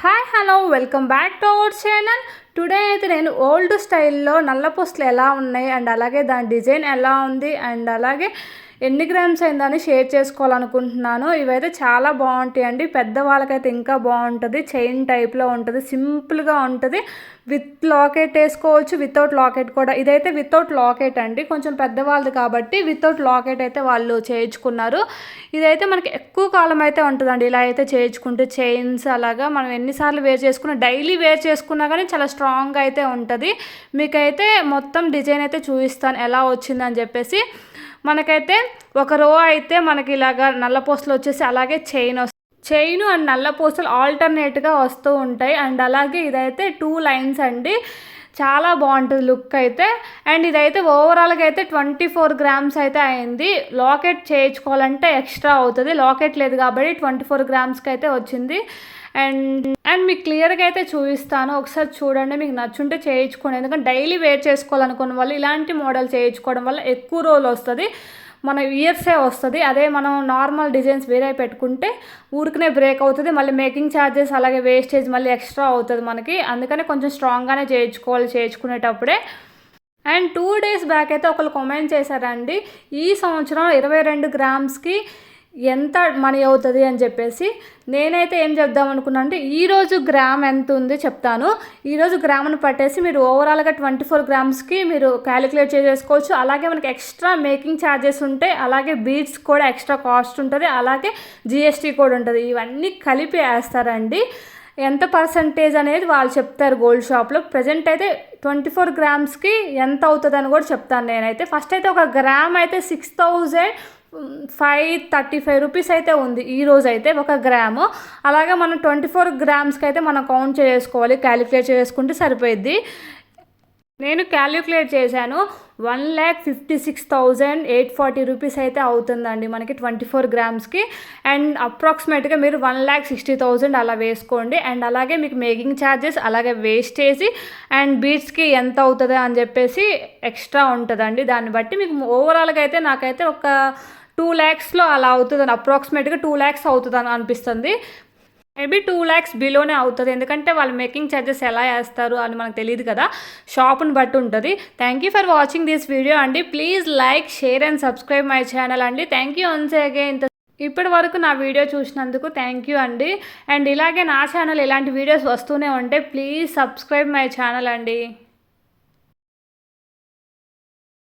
Hi hello welcome back to our channel. Today అయితే నేను old స్టైల్లో నల్ల పుస్తలు ఎలా ఉన్నాయి అండ్ అలాగే దాని డిజైన్ ఎలా ఉంది అండ్ అలాగే ఎన్ని గ్రామ్స్ అయిందని షేర్ చేసుకోవాలనుకుంటున్నాను ఇవైతే చాలా బాగుంటాయి అండి పెద్దవాళ్ళకైతే ఇంకా బాగుంటుంది. చైన్ టైప్లో ఉంటుంది. సింపుల్గా ఉంటుంది. విత్ లాకెట్ వేసుకోవచ్చు. వితౌట్ లాకెట్ కూడా. ఇదైతే వితౌట్ లాకెట్ అండి. కొంచెం పెద్దవాళ్ళది కాబట్టి వితౌట్ లాకెట్ అయితే వాళ్ళు చేయించుకున్నారు. ఇదైతే మనకి ఎక్కువ కాలం అయితే ఉంటుందండి. ఇలా అయితే చేయించుకుంటే చైన్స్ అలాగా మనం ఎన్నిసార్లు వేర్ చేసుకున్నా డైలీ వేర్ చేసుకున్నా కానీ చాలా స్ట్రాంగ్గా అయితే ఉంటుంది. మీకైతే మొత్తం డిజైన్ అయితే చూపిస్తాను. ఎలా వచ్చిందని చెప్పేసి మనకైతే ఒక రో అయితే మనకి ఇలాగా నల్ల పోస్టులు వచ్చేసి అలాగే చైన్ వస్తుంది చైన్ అండ్ నల్ల పోస్టులు ఆల్టర్నేట్గా వస్తూ ఉంటాయి. అండ్ అలాగే ఇదైతే టూ లైన్స్ అండి. చాలా బాగుంటుంది లుక్ అయితే. అండ్ ఇదైతే ఓవరాల్గా అయితే ట్వంటీ ఫోర్ గ్రామ్స్ అయితే అయింది. లాకెట్ చేయించుకోవాలంటే ఎక్స్ట్రా అవుతుంది. లాకెట్ లేదు కాబట్టి ట్వంటీ ఫోర్ గ్రామ్స్కి అయితే వచ్చింది. అండ్ అండ్ మీకు క్లియర్గా అయితే చూపిస్తాను. ఒకసారి చూడండి మీకు నచ్చుంటే చేయించుకోండి. ఎందుకంటే డైలీ వేర్ చేసుకోవాలనుకున్న వాళ్ళు ఇలాంటి మోడల్ చేయించుకోవడం వల్ల ఎక్కువ రోజులు వస్తుంది. మన ఇయర్సే వస్తుంది. అదే మనం నార్మల్ డిజైన్స్ వేరే పెట్టుకుంటే ఊరికనే బ్రేక్ అవుతుంది. మళ్ళీ మేకింగ్ ఛార్జెస్ అలాగే వేస్టేజ్ మళ్ళీ ఎక్స్ట్రా అవుతుంది మనకి. అందుకనే కొంచెం స్ట్రాంగ్గానే చేయించుకోవాలి చేయించుకునేటప్పుడే. అండ్ టూ డేస్ బ్యాక్ అయితే ఒకరు కామెంట్ చేశారండి. ఈ సంవత్సరం ఇరవై రెండు గ్రామ్స్కి ఎంత మనీ అవుతుంది అని చెప్పేసి నేనైతే ఏం చెప్దాం అనుకున్నా అంటే ఈరోజు గ్రామ్ ఎంత ఉంది చెప్తాను. ఈరోజు గ్రామ్ను పట్టేసి మీరు ఓవరాల్గా ట్వంటీ ఫోర్ గ్రామ్స్కి మీరు క్యాలిక్యులేట్ చేసుకోవచ్చు అలాగే మనకి ఎక్స్ట్రా మేకింగ్ ఛార్జెస్ ఉంటాయి అలాగే బీడ్స్ కూడా ఎక్స్ట్రా కాస్ట్ ఉంటుంది. అలాగే జిఎస్టీ కూడా ఉంటుంది. ఇవన్నీ కలిపి వేస్తారండి. ఎంత పర్సంటేజ్ అనేది వాళ్ళు చెప్తారు గోల్డ్ షాప్లో ప్రజెంట్ అయితే ట్వంటీ ఫోర్ గ్రామ్స్కి ఎంత అవుతుంది అని కూడా చెప్తాను నేనైతే. ఫస్ట్ అయితే ఒక గ్రామ్ అయితే six thousand five thirty five rupees అయితే ఉంది ఈ రోజు అయితే ఒక గ్రాము. అలాగే మనం ట్వంటీ ఫోర్ గ్రామ్స్కి అయితే మనం కౌంట్ చేసుకోవాలి క్యాలిక్యులేట్ చేసుకుంటే సరిపోయిద్ది. నేను క్యాలిక్యులేట్ చేశాను one lakh fifty six thousand eight forty rupees అయితే అవుతుందండి మనకి ట్వంటీ ఫోర్ గ్రామ్స్కి. అండ్ అప్రాక్సిమేట్గా మీరు వన్ ల్యాక్ సిక్స్టీ థౌజండ్ అలా వేసుకోండి. అండ్ అలాగే మీకు మేకింగ్ ఛార్జెస్ అలాగే వేస్టేజ్ అండ్ బీట్స్కి ఎంత అవుతుందో అని చెప్పేసి ఎక్స్ట్రా ఉంటుందండి. దాన్ని బట్టి మీకు ఓవరాల్గా అయితే నాకైతే ఒక టూ ల్యాక్స్లో అలా అవుతుంది అప్రాక్సిమేట్గా టూ ల్యాక్స్ అవుతుందని అనిపిస్తుంది. మేబీ టూ ల్యాక్స్ బిలోనే అవుతుంది. ఎందుకంటే వాళ్ళు మేకింగ్ ఛార్జెస్ ఎలా వేస్తారు అని మనకు తెలియదు కదా. షాప్ని బట్టి ఉంటుంది. Thank you for watching this video అండి. Please like share and subscribe my channel అండి. థ్యాంక్ యూ వన్స్ అగైన్ ఇప్పటి వరకు నా వీడియో చూసినందుకు థ్యాంక్ యూ అండి. అండ్ ఇలాగే నా ఛానల్ ఇలాంటి వీడియోస్ వస్తూనే ఉంటే ప్లీజ్ సబ్స్క్రైబ్ మై ఛానల్ అండి.